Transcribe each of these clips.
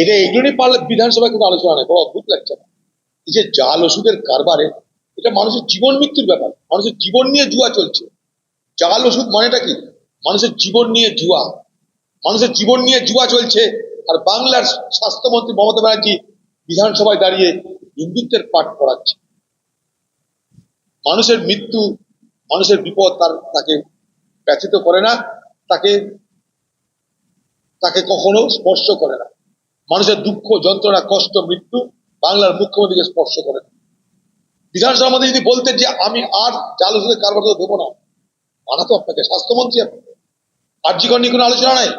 এটা এগুলো নিয়ে পারলে বিধানসভায় কিন্তু আলোচনা নেই। বড় অদ্ভুত লাগছে না এই যে জাল ওষুধের কারবারে, এটা মানুষের জীবন মৃত্যুর ব্যাপার। মানুষের জীবন নিয়ে জুয়া চলছে। জাল ওষুধ মানেটা কি? মানুষের জীবন নিয়ে জুয়া। মানুষের জীবন নিয়ে জুয়া চলছে। আর বাংলার স্বাস্থ্যমন্ত্রী মমতা ব্যানার্জি বিধানসভায় দাঁড়িয়ে হিন্দুত্বের পাঠ পড়াচ্ছে। মানুষের মৃত্যু, মানুষের বিপদ তার, তাকে ব্যথিত করে না। তাকে তাকে কখনো স্পর্শ করে না। মানুষের দুঃখ, যন্ত্রণা, কষ্ট, মৃত্যু বাংলার মুখ্যমন্ত্রীকে স্পর্শ করে। না বিধানসভার মধ্যে যদি বলতেন যে আমি আর জাল ওষুধের কারবার করে দেবো না মানা তো আপনাকে, স্বাস্থ্যমন্ত্রী আপনি আর্যিকর নিয়ে কোনো আলোচনা নাই?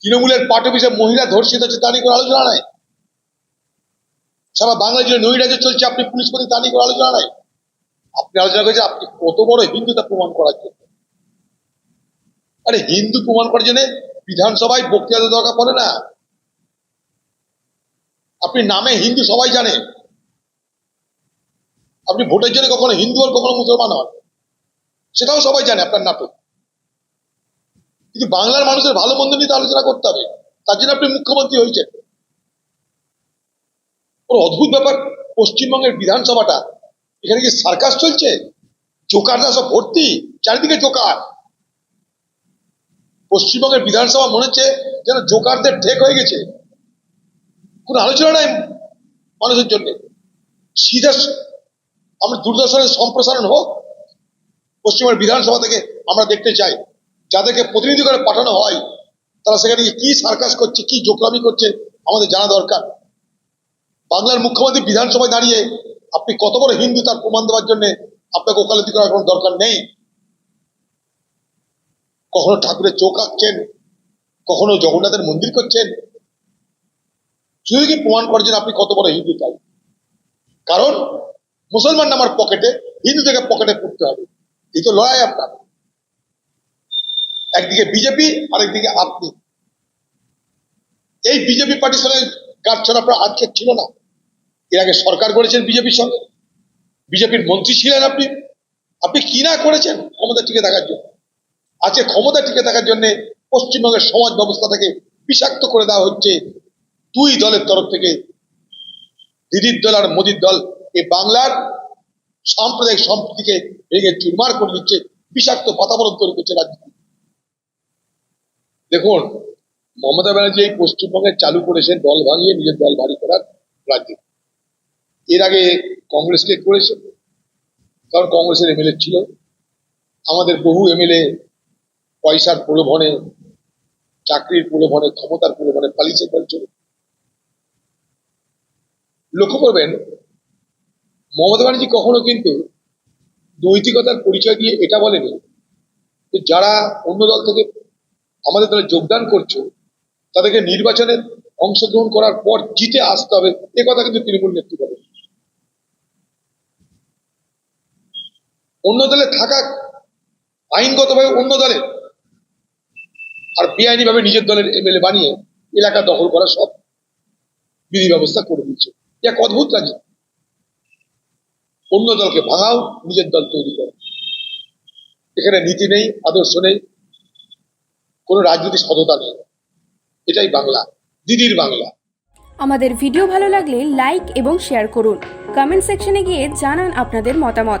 তৃণমূলের পার্টি অফিসে মহিলা ধর্ষিত হচ্ছে তা নিয়ে কোনো আলোচনা নাই? সারা বাংলা জুড়ে নৈরাজ্য চলছে, আপনি পুলিশ প্রতি তা নিয়ে কোনো আলোচনা নাই? আপনি আলোচনা করেছেন, আপনি কত বড় হিন্দু তা প্রমাণ করার জন্য? আরে হিন্দু প্রমাণ করার জন্য বিধানসভায় বক্তৃতা দরকার পড়ে না। আপনি নামে হিন্দু সবাই জানে। আপনি ভোটের জন্য কখনো হিন্দু আর কখনো মুসলমান হন। সেটাও সবাই জানে আপনার নাটক। কিন্তু বাংলার মানুষের ভালো মন্দ নিয়ে আলোচনা করতে হবে। তার জন্য আপনি মুখ্যমন্ত্রী হয়েছেন। ওর অদ্ভুত ব্যাপার, পশ্চিমবঙ্গের বিধানসভাটা। এখানে কি সার্কাস চলছে? জোকাররা সব ভর্তি? চারিদিকে জোকার। পশ্চিমবঙ্গের বিধানসভা মনে হচ্ছে যেন জোকারদের ঠেক হয়ে গেছে। কোনো আলোচনা নাই মানুষের জন্য। সিধা আমরা দূরদর্শনের সম্প্রসারণ হোক, পশ্চিমবঙ্গের বিধানসভা থেকে আমরা দেখতে চাই, যাদেরকে প্রতিনিধি করে পাঠানো হয়, তারা সেখানে কি সার্কাস করছে, কি জোকলামি করছে, আমাদের জানা দরকার। বাংলার মুখ্যমন্ত্রী বিধানসভায় দাঁড়িয়ে আপনি কত বড় হিন্দু তার প্রমাণ দেওয়ার জন্য আপনাকে ওকালতি করার কোনো দরকার নেই। কখনো ঠাকুরের চোখ আঁকছেন? কখনো জগন্নাথের মন্দির করছেন? কি প্রমাণ করার জন্য আপনি কত বড় হিন্দু চাই কারণ মুসলমান আমার পকেটে, হিন্দু থেকে পকেটে পড়তে হবে। এই তো লড়াই আপনার। একদিকে বিজেপি, আরেকদিকে আপনি। এই বিজেপি পার্টির সঙ্গে গাঁটছড়া আপনার আজকে ছিল না। এর আগে সরকার করেছেন বিজেপির সঙ্গে। বিজেপির মন্ত্রী ছিলেন আপনি। আপনি কি না করেছেন? ক্ষমতা টিকে থাকার জন্য। আজকে ক্ষমতা টিকে থাকার জন্য পশ্চিমবঙ্গের সমাজ ব্যবস্থা থেকে বিষাক্ত করে দেওয়া হচ্ছে। দুই দলের তরফ থেকে দিদির দল আর মোদির দল এই বাংলার সাম্প্রদায়িক সম্প্রীতিকে ভেঙে চুরমার করে দিচ্ছে, বিষাক্ত বাতাবরণ তৈরি করছে রাজ্য। দেখুন, মমতা ব্যানার্জি এই পশ্চিমবঙ্গে চালু করেছেন দল ভাঙিয়ে নিজের দল ভারী করার রাজ্যে। এর আগে কংগ্রেসকে করেছে, কারণ কংগ্রেসের এমএলএ ছিল। আমাদের বহু এমএলএ পয়সার প্রলোভনে, চাকরির প্রলোভনে, ক্ষমতার প্রলোভনে পালিয়েছে দল ছিল লক্ষ্য করবেন, মমতা ব্যানার্জি কখনো কিন্তু নৈতিকতার পরিচয় দিয়ে এটা বলেনি যে যারা অন্য দল থেকে আমাদের দলে যোগদান করছ, তাদেরকে নির্বাচনে অংশগ্রহণ করার পর জিতে আসতে হবে, এ কথা কিন্তু তৃণমূল নেতৃত্ব বলে অন্য দলে থাকা আইনগতভাবে অন্য দলে বেআইনি ভাবে নিজের দলের এমএলএ বানিয়ে এলাকা দখল করা সব বিধি ব্যবস্থা করে দিচ্ছে এক অদ্ভুত রাজ্য। অন্য দলকে ভাঙাও, নিজের দল তৈরি করো। এখানে নীতি নেই, আদর্শ নেই, কোনো রাজনৈতিক সততা নেই। এটাই বাংলা, দিদির বাংলা। আমাদের ভিডিও ভালো লাগলে লাইক এবং শেয়ার করুন। কমেন্ট সেকশনে গিয়ে জানান আপনাদের মতামত।